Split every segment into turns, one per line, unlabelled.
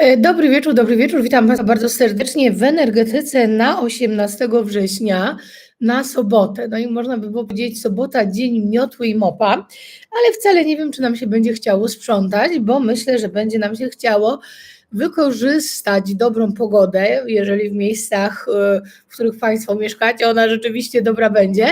E, dobry wieczór, dobry wieczór. Witam Państwa bardzo serdecznie w energetyce na 18 września, na sobotę. No i można by było powiedzieć, sobota, dzień miotły i mopa, ale wcale nie wiem, czy nam się będzie chciało sprzątać, bo myślę, że będzie nam się chciało wykorzystać dobrą pogodę, jeżeli w miejscach, e, w których Państwo mieszkacie, ona rzeczywiście dobra będzie,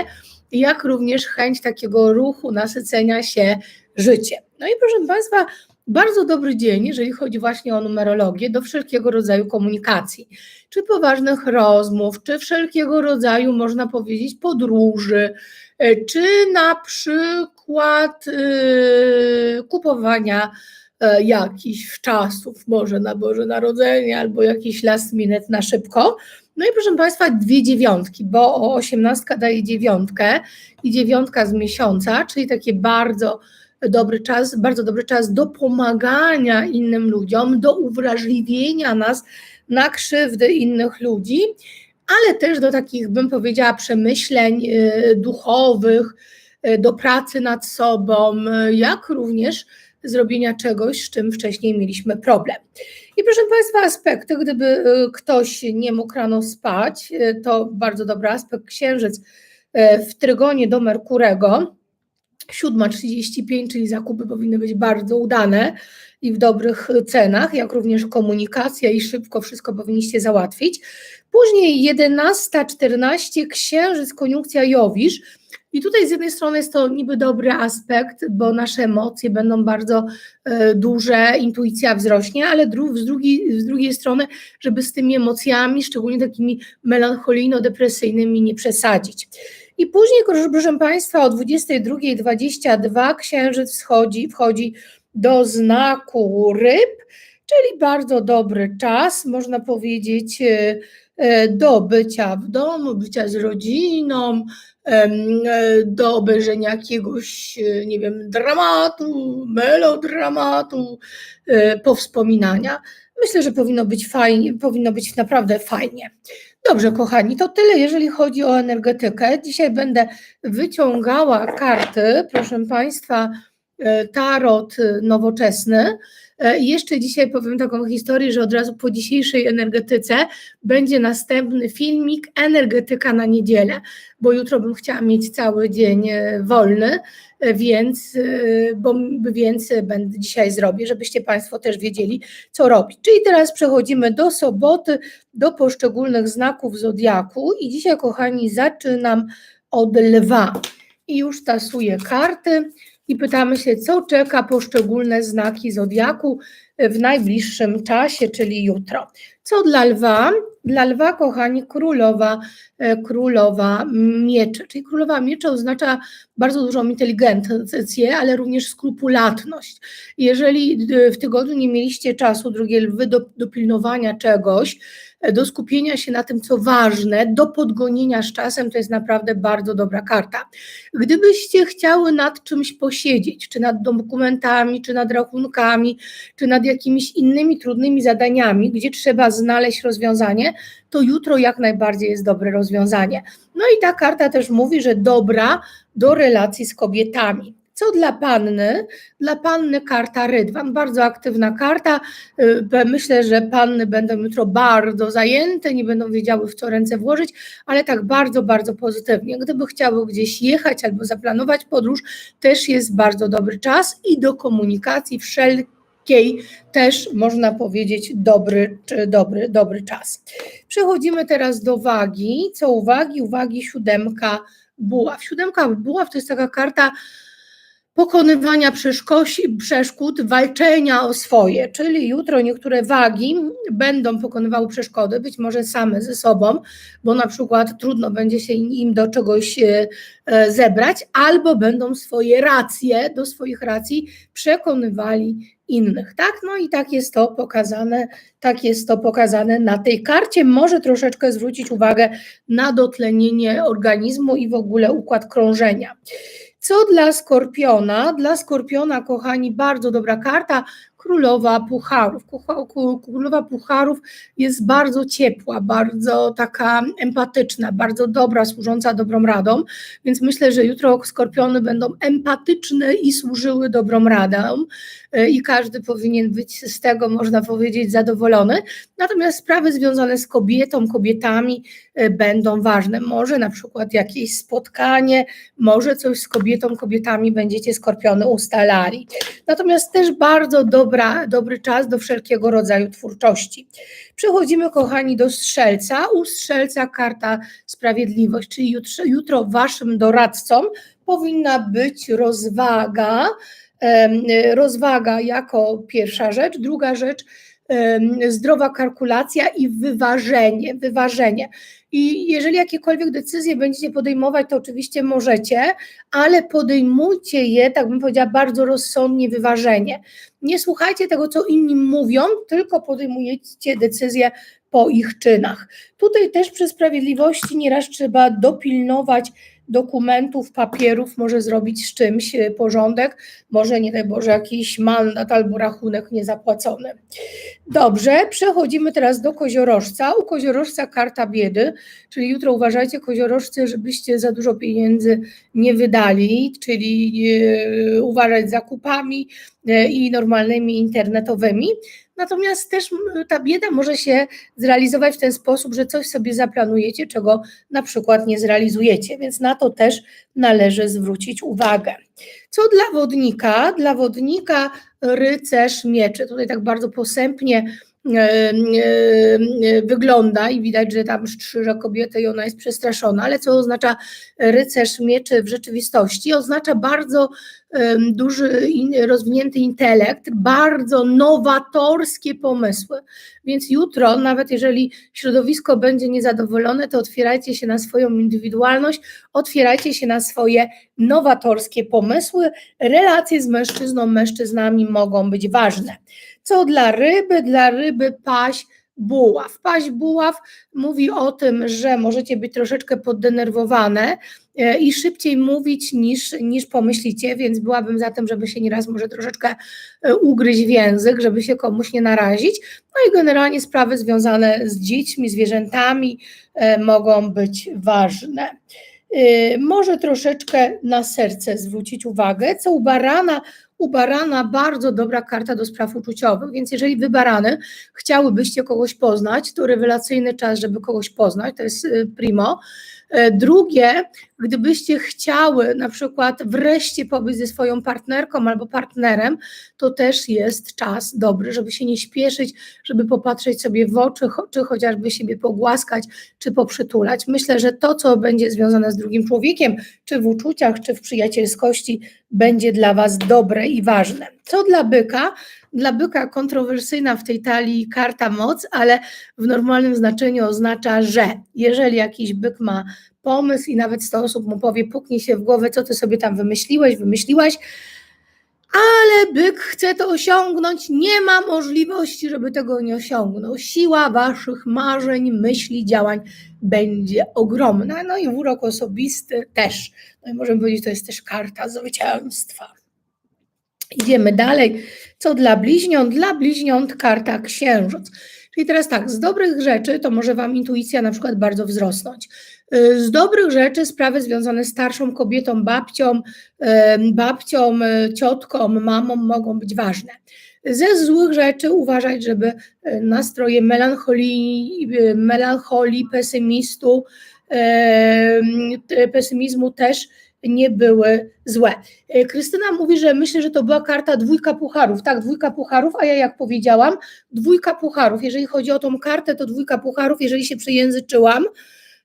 jak również chęć takiego ruchu, nasycenia się życiem. No i proszę Państwa, bardzo dobry dzień, jeżeli chodzi właśnie o numerologię, do wszelkiego rodzaju komunikacji, czy poważnych rozmów, czy wszelkiego rodzaju, można powiedzieć, podróży, e, czy na przykład yy, kupowania yy, jakichś czasów, może na Boże Narodzenie, albo jakiś last minute na szybko. No i proszę Państwa, dwie dziewiątki, bo osiemnastka daje dziewiątkę i dziewiątka z miesiąca, czyli takie bardzo dobry czas, bardzo dobry czas do pomagania innym ludziom, do uwrażliwienia nas na krzywdy innych ludzi, ale też do takich, bym powiedziała, przemyśleń y, duchowych, y, do pracy nad sobą, jak również zrobienia czegoś, z czym wcześniej mieliśmy problem. I proszę Państwa, aspekty, gdyby y, ktoś nie mógł rano spać, to bardzo dobry aspekt księżyc w trygonie do Merkurego, 7.35, czyli zakupy powinny być bardzo udane i w dobrych cenach, jak również komunikacja i szybko wszystko powinniście załatwić. Później 11.14 Księżyc, koniunkcja Jowisz. I tutaj z jednej strony jest to niby dobry aspekt, bo nasze emocje będą bardzo e, duże, intuicja wzrośnie, ale z, drugiej, z drugiej strony, żeby z tymi emocjami, szczególnie takimi melancholijno-depresyjnymi, nie przesadzić. I później, proszę Państwa, o 22.22 księżyc wchodzi, wchodzi do znaku ryb, czyli bardzo dobry czas, można powiedzieć, e, do bycia w domu, bycia z rodziną, e, do obejrzenia jakiegoś, nie wiem, dramatu, melodramatu, powspominania. Myślę, że powinno być fajnie, powinno być naprawdę fajnie. Dobrze, kochani, to tyle, jeżeli chodzi o energetykę. Dzisiaj będę wyciągała karty, proszę Państwa, e, tarot nowoczesny. E, I jeszcze dzisiaj powiem taką historię, że od razu po dzisiejszej energetyce będzie następny filmik Energetyka na niedzielę, bo jutro bym chciała mieć cały dzień e, wolny, e, więc, bo, więc będę dzisiaj zrobię, żebyście Państwo też wiedzieli, co robić. Czyli teraz przechodzimy do soboty, do poszczególnych znaków zodiaku i dzisiaj, kochani, zaczynam od lwa. I już tasuję karty i pytamy się, co czeka poszczególne znaki zodiaku w najbliższym czasie, czyli jutro. Co dla lwa? Dla lwa, kochani, królowa, e, królowa miecze. Czyli królowa miecze oznacza bardzo dużą inteligencję, ale również skrupulatność. Jeżeli w tygodniu nie mieliście czasu, drugie lwy, do, do pilnowania czegoś, do skupienia się na tym, co ważne, do podgonienia z czasem, to jest naprawdę bardzo dobra karta. Gdybyście chciały nad czymś posiedzieć, czy nad dokumentami, czy nad rachunkami, czy nad jakimiś innymi trudnymi zadaniami, gdzie trzeba znaleźć rozwiązanie, to jutro jak najbardziej jest dobre rozwiązanie. No i ta karta też mówi, że dobra do relacji z kobietami. Co dla panny? Dla panny karta rydwan, bardzo aktywna karta. Y, myślę, że panny będą jutro bardzo zajęte, nie będą wiedziały w co ręce włożyć, ale tak bardzo, bardzo pozytywnie. Gdyby chciały gdzieś jechać albo zaplanować podróż, też jest bardzo dobry czas i do komunikacji wszelkiej też można powiedzieć dobry, dobry, dobry czas. Przechodzimy teraz do wagi. Co uwagi? Uwagi siódemka buław. Siódemka buław to jest taka karta, pokonywania przeszkód, walczenia o swoje, czyli jutro niektóre wagi będą pokonywały przeszkody, być może same ze sobą, bo na przykład trudno będzie się im do czegoś e, e, zebrać, albo będą swoje racje, do swoich racji przekonywali innych, tak? No i tak jest to pokazane, tak jest to pokazane na tej karcie. Może troszeczkę zwrócić uwagę na dotlenienie organizmu i w ogóle układ krążenia. Co dla skorpiona? Dla skorpiona, kochani, bardzo dobra karta, królowa pucharów. Królowa pucharów jest bardzo ciepła, bardzo taka empatyczna, bardzo dobra, służąca dobrą radą, więc myślę, że jutro skorpiony będą empatyczne i służyły dobrą radą i każdy powinien być z tego, można powiedzieć, zadowolony. Natomiast sprawy związane z kobietą, kobietami będą ważne. Może na przykład jakieś spotkanie, może coś z kobietą, kobietami będziecie skorpiony ustalali. Natomiast też bardzo dobra, dobry czas do wszelkiego rodzaju twórczości. Przechodzimy, kochani, do strzelca. U strzelca karta sprawiedliwość, czyli jutro, jutro waszym doradcą powinna być rozwaga. Rozwaga jako pierwsza rzecz. Druga rzecz, zdrowa kalkulacja i wyważenie, wyważenie. I jeżeli jakiekolwiek decyzje będziecie podejmować, to oczywiście możecie, ale podejmujcie je, tak bym powiedziała, bardzo rozsądnie, wyważenie. Nie słuchajcie tego, co inni mówią, tylko podejmujecie decyzje po ich czynach. Tutaj też przy sprawiedliwości nieraz trzeba dopilnować dokumentów, papierów, może zrobić z czymś e, porządek, może nie daj Boże jakiś mandat albo rachunek niezapłacony. Dobrze, przechodzimy teraz do koziorożca. U koziorożca karta biedy, czyli jutro uważajcie koziorożcy, żebyście za dużo pieniędzy nie wydali, czyli e, uważać zakupami e, i normalnymi internetowymi. Natomiast też ta bieda może się zrealizować w ten sposób, że coś sobie zaplanujecie, czego na przykład nie zrealizujecie, więc na to też należy zwrócić uwagę. Co dla wodnika? Dla wodnika rycerz mieczy. Tutaj tak bardzo posępnie wygląda i widać, że tam strzyże kobietę i ona jest przestraszona, ale co oznacza rycerz mieczy w rzeczywistości? Oznacza bardzo duży, rozwinięty intelekt, bardzo nowatorskie pomysły. Więc jutro, nawet jeżeli środowisko będzie niezadowolone, to otwierajcie się na swoją indywidualność, otwierajcie się na swoje nowatorskie pomysły. Relacje z mężczyzną, mężczyznami mogą być ważne. Co dla ryby? Dla ryby paść buław. Paść buław mówi o tym, że możecie być troszeczkę poddenerwowane e, i szybciej mówić niż, niż pomyślicie, więc byłabym za tym, żeby się nieraz może troszeczkę e, ugryźć w język, żeby się komuś nie narazić. No i generalnie sprawy związane z dziećmi, zwierzętami e, mogą być ważne. Może troszeczkę na serce zwrócić uwagę, co u barana u barana bardzo dobra karta do spraw uczuciowych, więc jeżeli wy barany chciałybyście kogoś poznać, to rewelacyjny czas, żeby kogoś poznać, to jest y, primo. E, drugie, gdybyście chciały na przykład wreszcie pobyć ze swoją partnerką albo partnerem, to też jest czas dobry, żeby się nie śpieszyć, żeby popatrzeć sobie w oczy, czy chociażby siebie pogłaskać, czy poprzytulać. Myślę, że to, co będzie związane z drugim człowiekiem, czy w uczuciach, czy w przyjacielskości, będzie dla Was dobre i ważne. Co dla byka? Dla byka kontrowersyjna w tej talii karta moc, ale w normalnym znaczeniu oznacza, że jeżeli jakiś byk ma pomysł i nawet 100 osób mu powie, puknij się w głowę, co ty sobie tam wymyśliłeś, wymyśliłaś, ale byk chce to osiągnąć, nie ma możliwości, żeby tego nie osiągnął. Siła waszych marzeń, myśli, działań będzie ogromna. No i urok osobisty też. No i możemy powiedzieć, to jest też karta zwycięstwa. Idziemy dalej. Co dla bliźniąt? Dla bliźniąt karta księżyc. Czyli teraz tak, z dobrych rzeczy to może Wam intuicja na przykład bardzo wzrosnąć. Y, z dobrych rzeczy sprawy związane z starszą kobietą, babcią, babcią, y, ciotką, mamą mogą być ważne. Ze złych rzeczy uważać, żeby y, nastroje melancholii, melancholii pesymistu, pesymizmu też nie były złe. E, Krystyna mówi, że myślę, że to była karta dwójka pucharów. Tak, dwójka pucharów, a ja jak powiedziałam, dwójka pucharów. Jeżeli chodzi o tą kartę, to dwójka pucharów, jeżeli się przejęzyczyłam,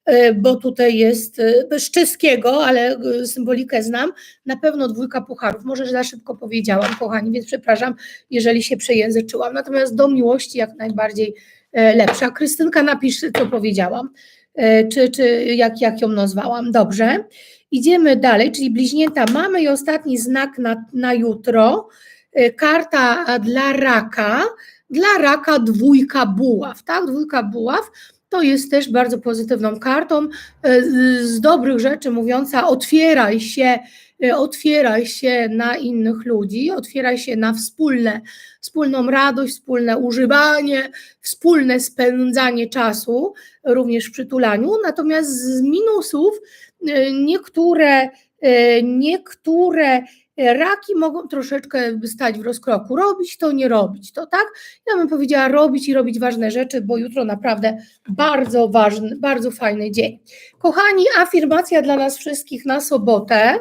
e, bo tutaj jest e, z czeskiego, ale symbolikę znam, na pewno dwójka pucharów. Może za szybko powiedziałam, kochani, więc przepraszam, jeżeli się przejęzyczyłam. Natomiast do miłości jak najbardziej lepsza. Krystynka napisz, co powiedziałam, czy, czy jak, jak ją nazwałam. Dobrze. Idziemy dalej, czyli bliźnięta mamy i ostatni znak na, na jutro. Y, karta dla raka. Dla raka dwójka buław, tak? Dwójka buław to jest też bardzo pozytywną kartą y, z dobrych rzeczy mówiąca otwieraj się e, otwieraj się na innych ludzi, otwieraj się na wspólne, wspólną radość, wspólne używanie, wspólne spędzanie czasu, również w przytulaniu. Natomiast z minusów e, niektóre, e, niektóre raki mogą troszeczkę stać w rozkroku. Robić to, nie robić to, tak? Ja bym powiedziała robić i robić ważne rzeczy, bo jutro naprawdę bardzo ważny, bardzo fajny dzień. Kochani, afirmacja dla nas wszystkich na sobotę.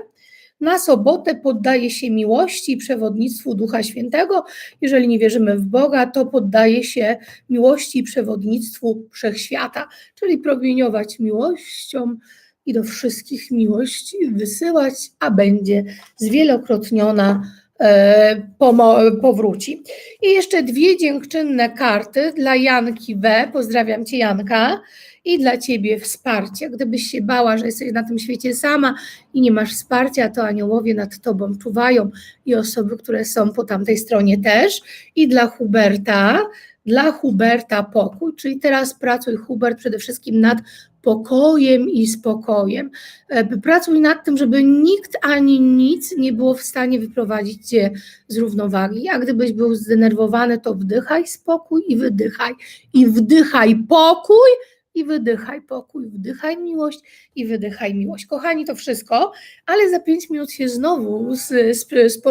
Na sobotę poddaje się miłości i przewodnictwu Ducha Świętego. Jeżeli nie wierzymy w Boga, to poddaje się miłości i przewodnictwu wszechświata, czyli promieniować miłością i do wszystkich miłość wysyłać, a będzie zwielokrotniona e, powróci. I jeszcze dwie dziękczynne karty dla Janki W. Pozdrawiam Cię, Janka. I dla Ciebie wsparcie. Gdybyś się bała, że jesteś na tym świecie sama i nie masz wsparcia, to aniołowie nad Tobą czuwają i osoby, które są po tamtej stronie też. I dla Huberta, dla Huberta pokój, czyli teraz pracuj Hubert przede wszystkim nad pokojem i spokojem. E, Pracuj nad tym, żeby nikt ani nic nie było w stanie wyprowadzić cię z równowagi. A gdybyś był zdenerwowany, to wdychaj spokój i wydychaj. I wdychaj pokój i wydychaj pokój, wdychaj miłość i wydychaj miłość. Kochani, to wszystko, ale za pięć minut się znowu, z, z, z,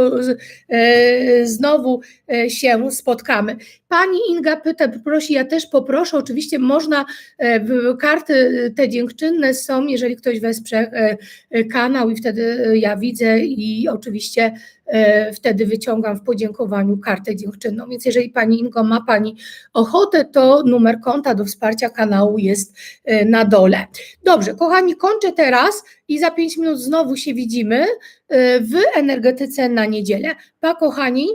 e, znowu e, się spotkamy. Pani Inga pyta, prosi, ja też poproszę, oczywiście można, e, karty te dziękczynne są, jeżeli ktoś wesprze e, e, kanał i wtedy e, ja widzę i oczywiście e, wtedy wyciągam w podziękowaniu kartę dziękczynną. Więc jeżeli Pani Ingo ma Pani ochotę, to numer konta do wsparcia kanału jest e, na dole. Dobrze, kochani, kończę teraz i za pięć minut znowu się widzimy e, w energetyce na niedzielę. Pa, kochani.